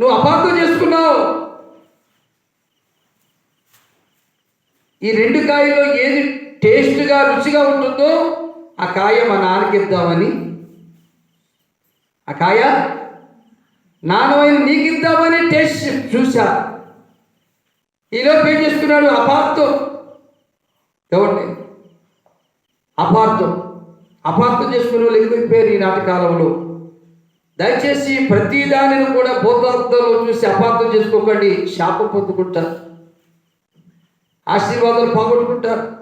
నువ్వు అపార్థం చేసుకున్నావు. ఈ రెండు కాయల్లో ఏది టేస్ట్గా రుచిగా ఉంటుందో ఆ కాయ మా నాన్నకి ఇద్దామని. ఆ కాయ నాన్నమైన నీకు ఇద్దామని టేస్ట్ చూసా. ఈలోపు ఏం చేసుకున్నాడు అపార్థం. ఎవరిని అపార్థం. అపార్థం చేసుకునే వాళ్ళు ఎక్కువైపోయారు ఈనాటి కాలంలో దయచేసి ప్రతి దానిని కూడా భూతార్థంలో చూసి అపార్థం చేసుకోకండి. శాపం పొందుకుంటారు. ఆశీర్వాదాలు పోగొట్టుకుంటారు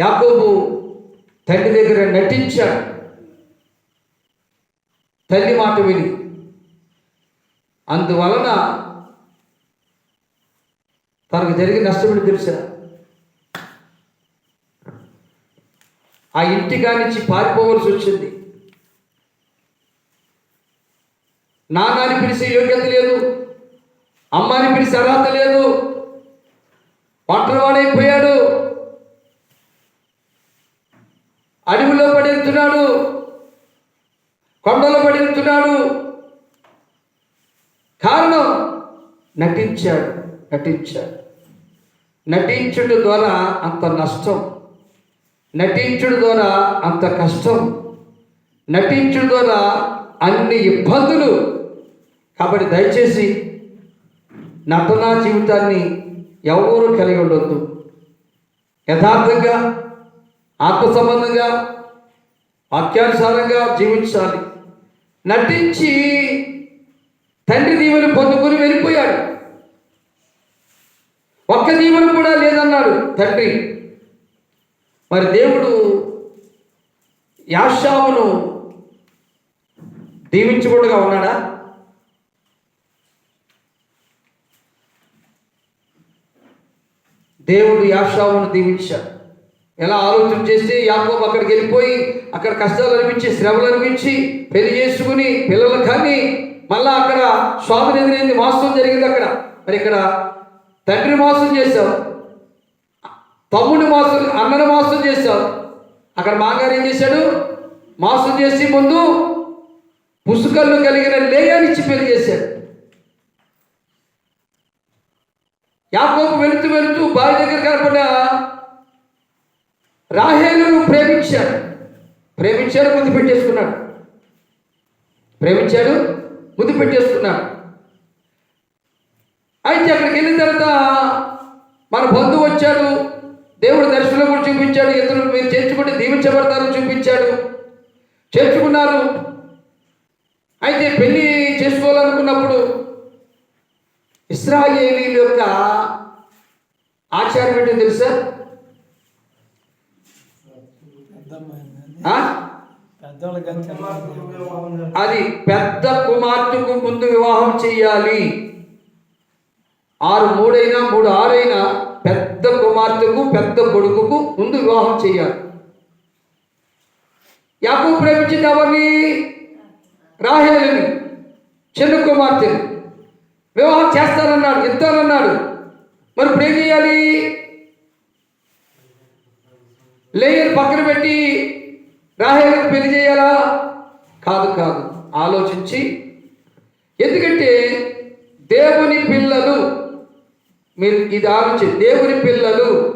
యాకోబు తండ్రి దగ్గర నటించాడు. తల్లి మాట విని. అందువలన తనకు జరిగిన నష్టమని తెలుసా? ఆ ఇంటి కానించి పారిపోవలసి వచ్చింది. నాన్నని పిలిచే యోగ్యత లేదు. అమ్మని పిలిచే అర్హత లేదు. ఒంటరివాడైపోయాడు అడవిలో పడెళ్తున్నాడు కొండలో పడెళ్తున్నాడు కారణం నటించాడు నటించాడు. నటించడం ద్వారా అంత నష్టం నటించడం ద్వారా అంత కష్టం. నటించడం ద్వారా అన్ని ఇబ్బందులు. కాబట్టి దయచేసి నటనా జీవితాన్ని ఎవరూ కలిగి ఉండొద్దు. యథార్థంగా ఆత్మ సంబంధంగా వాక్యానుసారంగా జీవించాలి. నటించి తండ్రి దీవెని పొందుకొని వెళ్ళిపోయాడు. ఒక్క దీవెన కూడా లేదన్నాడు తండ్రి. మరి దేవుడు యాషావును దీవించకుండా ఉన్నాడా? దేవుడు యాషావును దీవించాడు. ఎలా ఆలోచన చేసి యాకోబు అక్కడికి వెళ్ళిపోయి అక్కడ కష్టాలు అనిపించి శ్రమలు అనిపించి పెళ్ళి చేసుకుని పిల్లలు కానీ మళ్ళా అక్కడ స్వామిని ఎదురైంది మోసం జరిగింది అక్కడ. మరి ఇక్కడ తండ్రి మోసం చేశావు. తమ్ముడు మోసం అన్నను మోసం చేశావు అక్కడ మాగారు ఏం చేశాడు? మోసం చేసి ముందు పుసుకల్లో కలిగిన లేయానిచ్చి పెళ్ళి చేశాడు. యాకోబు వెళుతూ వెళుతూ బావి దగ్గర కనపడ్డ. రాహేలును ప్రేమించాడు. ప్రేమించాడు ముద్దు పెట్టేసుకున్నాడు. ప్రేమించాడు ముద్దు పెట్టేసుకున్నాడు. అయితే అక్కడికి వెళ్ళిన తర్వాత మన బంధువు వచ్చాడు. దేవుడు దర్శనం కూడా చూపించాడు. ఇతరులు మీరు చేర్చుకుంటే దీవించబడతారని చూపించాడు. చేర్చుకున్నారు. అయితే పెళ్ళి చేసుకోవాలనుకున్నప్పుడు ఇస్రాయేలీల యొక్క ఆచారం ఏంటో తెలుసా? అది పెద్ద కుమార్తెకు ముందు వివాహం చేయాలి. ఆరు మూడైనా మూడు ఆరు కుమార్తెకు పెద్ద కొడుకుకు ముందు వివాహం చేయాలి. యాకూ ప్రేమించింది ఎవరిని? రాహేలని చిన్న కుమార్తెని. వివాహం చేస్తానన్నాడు ఇస్తానన్నాడు మరి ఇప్పుడు ఏం చేయాలి? లేయర్ పక్కన పెట్టి రాహేలకు పెళ్ళి చేయాలా? కాదు కాదు. ఆలోచించి. ఎందుకంటే దేవుని మీరు ఇది ఆలోచించి దేవుని పిల్లలు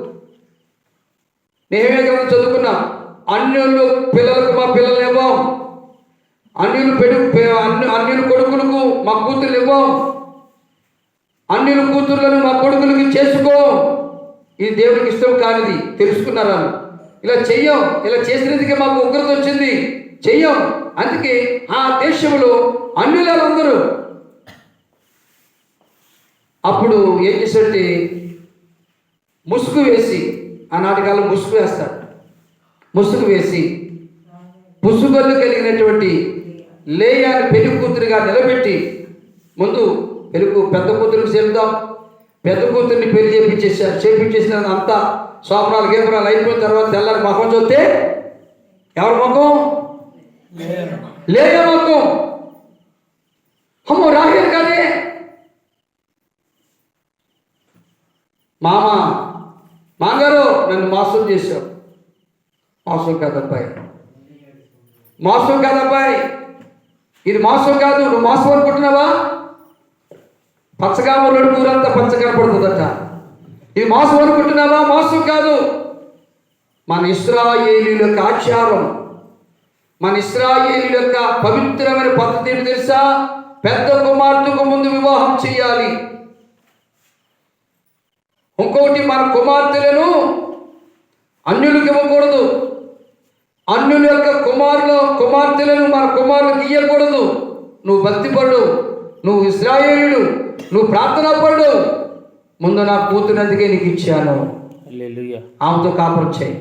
నేమే గ్రంథం చదువుకున్నాం? అన్యులు పిల్లలకు మా పిల్లలు ఇవ్వం. అన్యులు పెడు అన్ని అన్యు కొడుకులకు మా కూతుర్లు ఇవ్వం. అన్యులు కూతుర్లను మా కొడుకులకి చేసుకో. ఇది దేవునికి ఇష్టం కానిది. తెలుసుకున్నారా? ఇలా చెయ్యం. ఇలా చేసినందుకే మాకు ఉగ్రత వచ్చింది. చెయ్యం. అందుకే ఆ దేశంలో అన్యులందరూ అప్పుడు ఏం చేశాడంటే ముసుగు వేసి ఆనాటి కాలం ముసుగు వేస్తాడు. ముసుగు వేసి ముసుగొల్లు కలిగినటువంటి లేయాన్ని పెళ్ళి కూతురుగా నిలబెట్టి ముందు పెరుగు పెద్ద కూతురికి చెప్దాం పెద్ద కూతుర్ని పెళ్ళి చేపించేసారు చేపించేసిన అంతా సోమరాలు గేపరాలు అయిపోయిన తర్వాత తెల్లారి ముఖం చూస్తే ఎవరి ముఖం? లేయ ముఖం. అమ్మో రాహేల్ కాదే మామ మాంగారు నన్ను మోసం చేశావు మోసం కాదబ్బాయి మోసం కాదబ్బాయి ఇది మాసం కాదు నువ్వు మాంసం అనుకుంటున్నావా? పచ్చగా ఉన్నడు కూరంతా పచ్చ కనపడుతుందట. ఇది మాంసం అనుకుంటున్నావా? మాసం కాదు. మన ఇస్రాయేలీల యొక్క ఆచారం మన ఇస్రాయేలీల యొక్క పవిత్రమైన పద్ధతి తెలుసా? పెద్ద కుమార్తెకు ముందు వివాహం చేయాలి. ఇంకొకటి మన కుమార్తెలను అన్యులకు ఇవ్వకూడదు. అన్యుల యొక్క కుమారుల కుమార్తెలను మన కుమారులకు ఇవ్వకూడదు నువ్వు భక్తిపడు నువ్వు ఇస్రాయేలుడు నువ్వు ప్రార్థనా పడు ముందు నా కూతురు అందుకే నీకు ఇచ్చాను. ఆమెతో కాపురం చేయి.